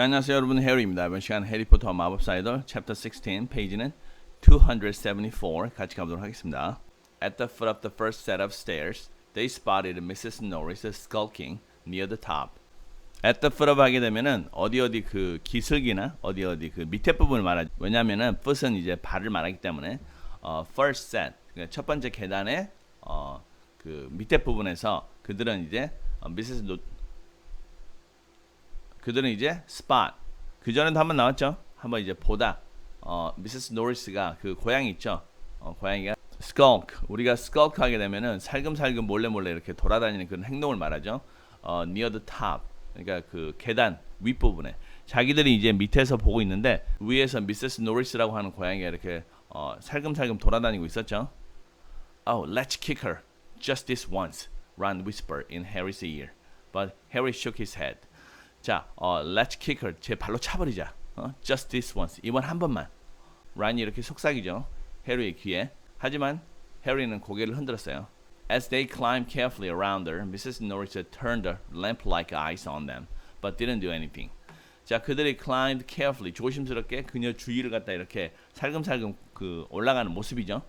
자, 안녕하세요 여러분 해리입니다. 이번 시간 해리포터 마법사 이돌 챕터 16 페이지는 274 같이 가보도록 하겠습니다. At the foot of the first set of stairs, they spotted Mrs. Norris skulking near the top. At the foot of 하게 되면은 어디 어디 그 기슭이나 어디 어디 그 밑에 부분을 말하죠. 왜냐면은 foot은 이제 발을 말하기 때문에 어, first set 그러니까 첫 번째 계단의 어, 그 밑에 부분에서 그들은 이제 어, Mrs. 노, 그들은 이제 spot 그 전에도 한번 나왔죠. 한번 이제 보다 어 미세스 노리스가 그 고양이 있죠. 어 고양이가 skulk 우리가 skulk 하게 되면은 살금살금 몰래 몰래 이렇게 돌아다니는 그런 행동을 말하죠. 어 near the top 그러니까 그 계단 윗부분에 자기들이 이제 밑에서 보고 있는데 위에서 미세스 노리스라고 하는 고양이가 이렇게 어 살금살금 돌아다니고 있었죠. Oh, let's kick her just this once. Ron whispered in Harry's ear, but Harry shook his head. 자, 어, let's kick her. 제 발로 차버리자. 어, just this once. 이번 한 번만. 란이 이렇게 속삭이죠. 해리의 귀에. 하지만 해리는 고개를 흔들었어요. As they climbed carefully around her, Mrs. Norris turned her lamp-like eyes on them, but didn't do anything. 자, 그들이 climbed carefully, 조심스럽게 그녀 주위를 갖다 이렇게 살금살금 그 올라가는 모습이죠.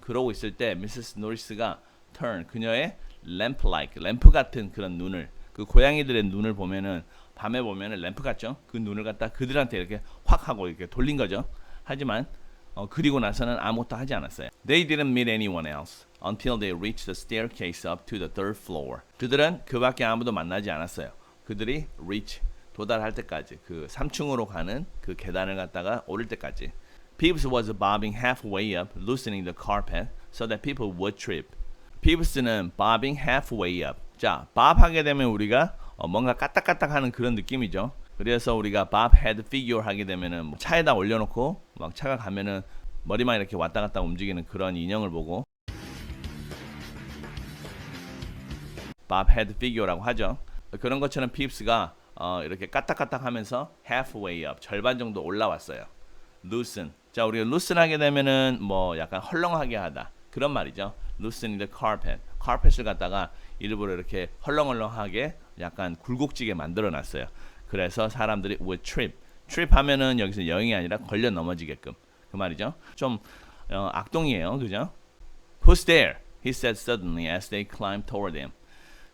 그러고 있을 때 미세스 노리스가 turn 그녀의 램프-like 램프 같은 그런 눈을 그 고양이들의 눈을 보면은 밤에 보면은 램프 같죠? 그 눈을 갖다 그들한테 이렇게 확 하고 이렇게 돌린 거죠. 하지만 어, 그리고 나서는 아무것도 하지 않았어요. They didn't meet anyone else until they reached the staircase up to the third floor. 그들은 그밖에 아무도 만나지 않았어요. 그들이 reach 도달할 때까지 그 3층으로 가는 그 계단을 갖다가 오를 때까지. Peeves was bobbing halfway up, loosening the carpet so that people would trip. Peeves는 bobbing halfway up. 자, bob 하게 되면 우리가 어, 뭔가 까딱까딱하는 그런 느낌이죠. 그래서 우리가 bob head figure 하게 되면은 뭐 차에다 올려놓고 막 차가 가면은 머리만 이렇게 왔다 갔다 움직이는 그런 인형을 보고 bob head figure라고 하죠. 그런 것처럼 핍스가 어, 이렇게 까딱까딱하면서 halfway up 절반 정도 올라왔어요. loosen. 자, 우리가 loosen 하게 되면은 뭐 약간 헐렁하게 하다 그런 말이죠. loosening the carpet. carpet을 갖다가 일부러 이렇게 헐렁헐렁하게 약간 굴곡지게 만들어 놨어요. 그래서 사람들이 would trip. trip 하면은 여기서 여행이 아니라 걸려 넘어지게끔. 그 말이죠. 좀 어, 악동이에요. 그죠? Who's there? He said suddenly as they climbed toward him.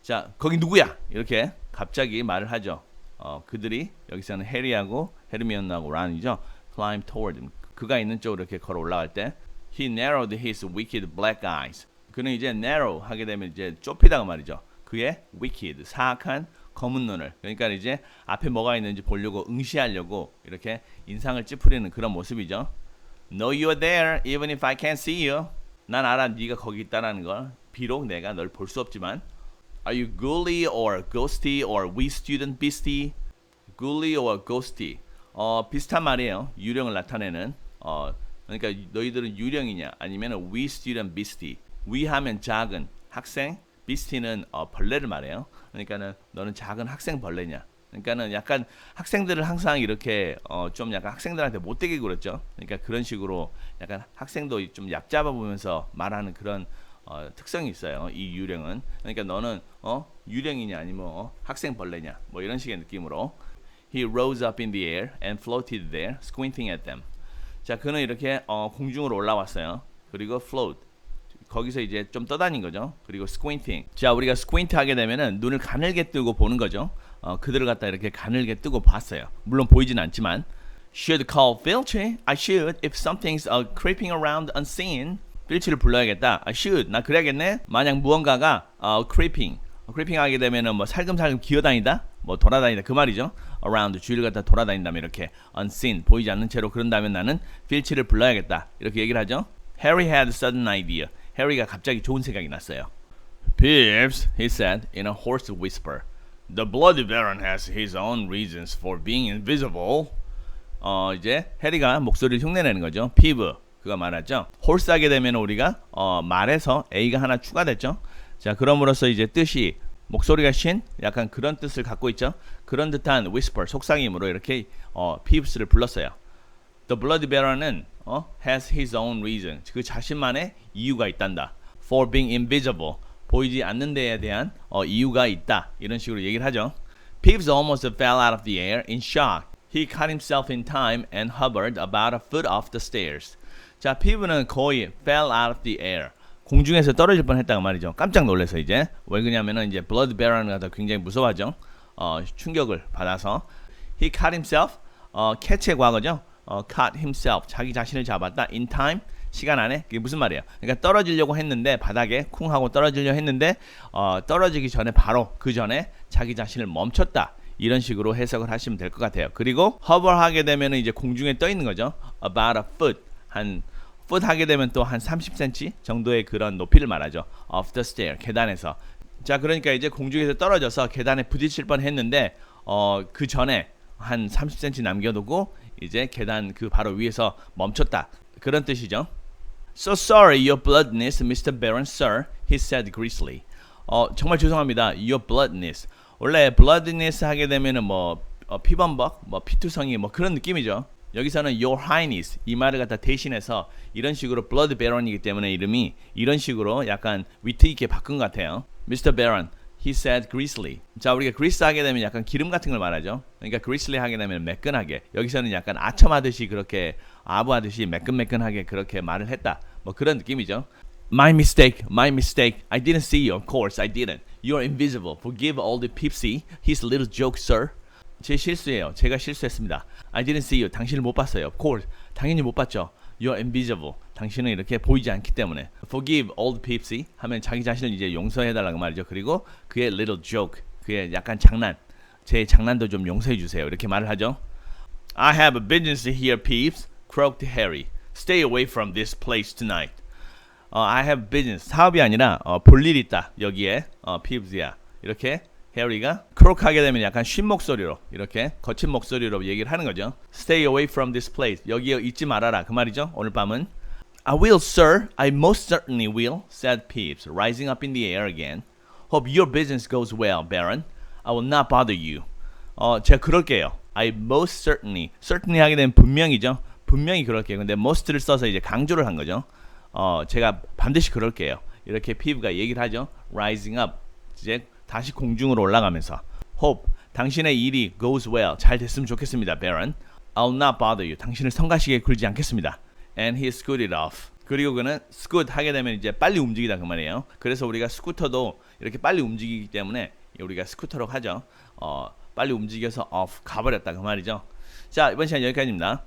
자, 거기 누구야? 이렇게 갑자기 말을 하죠. 어, 그들이 여기서는 해리하고 헤르미온하고 란이죠. climb toward him. 그가 있는 쪽으로 이렇게 걸어 올라갈 때 he narrowed his wicked black eyes. 그는 이제 narrow 하게 되면 이제 좁히다가 말이죠. 그의 wicked 사악한 검은 눈을 그러니까 이제 앞에 뭐가 있는지 보려고 응시하려고 이렇게 인상을 찌푸리는 그런 모습이죠. Know you're there even if I can't see you. 난 알아 네가 거기 있다라는 걸. 비록 내가 널 볼 수 없지만 Are you ghouly or ghosty or we student beastie? ghouly or ghosty. 어 비슷한 말이에요. 유령을 나타내는 어 그러니까 너희들은 유령이냐 아니면 we student beastie. we 하면 작은 학생, beastie는 어, 벌레를 말해요. 그러니까는 너는 작은 학생 벌레냐. 그러니까는 약간 학생들을 항상 이렇게 어, 좀 약간 학생들한테 못되게 그랬죠. 그러니까 그런 식으로 약간 학생도 좀 얕잡아 보면서 말하는 그런 어, 특성이 있어요. 이 유령은. 그러니까 너는 어 유령이냐 아니면 어, 학생 벌레냐 뭐 이런 식의 느낌으로. He rose up in the air and floated there, squinting at them. 자, 그는 이렇게 어, 공중으로 올라왔어요. 그리고 float. 거기서 이제 좀 떠다닌 거죠. 그리고 squinting. 자, 우리가 squint 하게 되면은 눈을 가늘게 뜨고 보는 거죠. 어, 그들을 갖다 이렇게 가늘게 뜨고 봤어요. 물론 보이진 않지만. Should call Filch. I should if something's uh, creeping around unseen. 필치를 불러야겠다. I should. 나 그래야겠네. 만약 무언가가 어, creeping. creeping 하게 되면은 뭐 살금살금 기어다니다, 뭐 돌아다니다 그 말이죠. around 주위를 갖다 돌아다닌다면 이렇게 unseen 보이지 않는 채로 그런다면 나는 필치를 불러야겠다. 이렇게 얘기를 하죠. Harry had a sudden idea. 해리가 갑자기 좋은 생각이 났어요. Peeves, he said in a hoarse whisper. The Bloody Baron has his own reasons for being invisible. 어 이제 해리가 목소리를 흉내내는 거죠. 피브 그가 말하죠. 홀스하게 되면 우리가 어 말에서 a가 하나 추가됐죠. 자 그럼으로써 이제 뜻이 목소리가 쉰 약간 그런 뜻을 갖고 있죠. 그런 듯한 whisper 속삭임으로 이렇게 어 피브스를 불렀어요. The Bloody Baron은 어, has his own reason. 그 자신만의 이유가 있단다. For being invisible. 보이지 않는 데에 대한 어, 이유가 있다. 이런 식으로 얘기를 하죠. Peeves almost fell out of the air in shock. He caught himself in time and hovered about a foot off the stairs. 자, 피부는 거의 fell out of the air. 공중에서 떨어질 뻔했다고 말이죠. 깜짝 놀라서 이제 왜 그러냐면은 이제 blood baron을 갖다 굉장히 무서워하죠. 어, 충격을 받아서 he caught himself 어, catch의 과거죠. 어, caught himself 자기 자신을 잡았다 in time 시간 안에 그게 무슨 말이에요? 그러니까 떨어지려고 했는데 바닥에 쿵 하고 떨어지려 했는데 어, 떨어지기 전에 바로 그 전에 자기 자신을 멈췄다. 이런 식으로 해석을 하시면 될 것 같아요. 그리고 hover하게 되면은 이제 공중에 떠 있는 거죠. about a foot 한 foot 하게 되면 또 한 30cm 정도의 그런 높이를 말하죠. off the stair 계단에서. 자 그러니까 이제 공중에서 떨어져서 계단에 부딪힐 뻔했는데 어, 그 전에 한 30cm 남겨두고 이제 계단 그 바로 위에서 멈췄다. 그런 뜻이죠. So sorry, your bloodness, Mr. Baron, sir, he said greasily. 어, 정말 죄송합니다. Your bloodness. 원래 bloodness 하게 되면은 뭐 어, 피범벅, 뭐 피투성이 뭐 그런 느낌이죠. 여기서는 Your Highness 이 말을 갖다 대신해서 이런 식으로 Blood Baron이기 때문에 이름이 이런 식으로 약간 위트 있게 바꾼 것 같아요. Mr. Baron, he said greasily. 자, 우리가 grease 하게 되면 약간 기름 같은 걸 말하죠. 그러니까 greasily 하게 되면 매끈하게. 여기서는 약간 아첨하듯이 그렇게 아부하듯이 매끈매끈하게 그렇게 말을 했다. 뭐 그런 느낌이죠. My mistake, my mistake. I didn't see you. Of course, I didn't. You're invisible. Forgive all the Pipsy. His little joke, sir. 제 실수예요. 제가 실수했습니다. I didn't see you. 당신을 못 봤어요. Of course. 당연히 못 봤죠. You're invisible. 당신은 이렇게 보이지 않기 때문에. Forgive old Pipsy 하면 자기 자신을 이제 용서해 달라고 말이죠. 그리고 그의 little joke. 그의 약간 장난. 제 장난도 좀 용서해 주세요. 이렇게 말을 하죠. I have a business here, Peeps. croaked Harry. Stay away from this place tonight. 어, I have business. 사업이 아니라 어, 볼일 있다. 여기에 어, Peeves야. 이렇게 해리가 크록하게 되면 약간 쉰 목소리로 이렇게 거친 목소리로 얘기를 하는 거죠. Stay away from this place. 여기에 있지 말아라. 그 말이죠. 오늘 밤은 I will, sir. I most certainly will, said Peeves, rising up in the air again. Hope your business goes well, Baron. I will not bother you. 어, 제가 그럴게요. I most certainly. certainly 하게 되면 분명이죠. 분명히 그럴게요. 근데 most를 써서 이제 강조를 한 거죠. 어, 제가 반드시 그럴게요. 이렇게 피부가 얘기를 하죠. rising up. 이제 다시 공중으로 올라가면서 hope 당신의 일이 goes well 잘 됐으면 좋겠습니다, Baron. I'll not bother you. 당신을 성가시게 굴지 않겠습니다. And he scooted off. 그리고 그는 scoot 하게 되면 이제 빨리 움직이다 그 말이에요. 그래서 우리가 스쿠터도 이렇게 빨리 움직이기 때문에 우리가 스쿠터로 하죠. 어, 빨리 움직여서 off 가버렸다 그 말이죠. 자 이번 시간 여기까지입니다.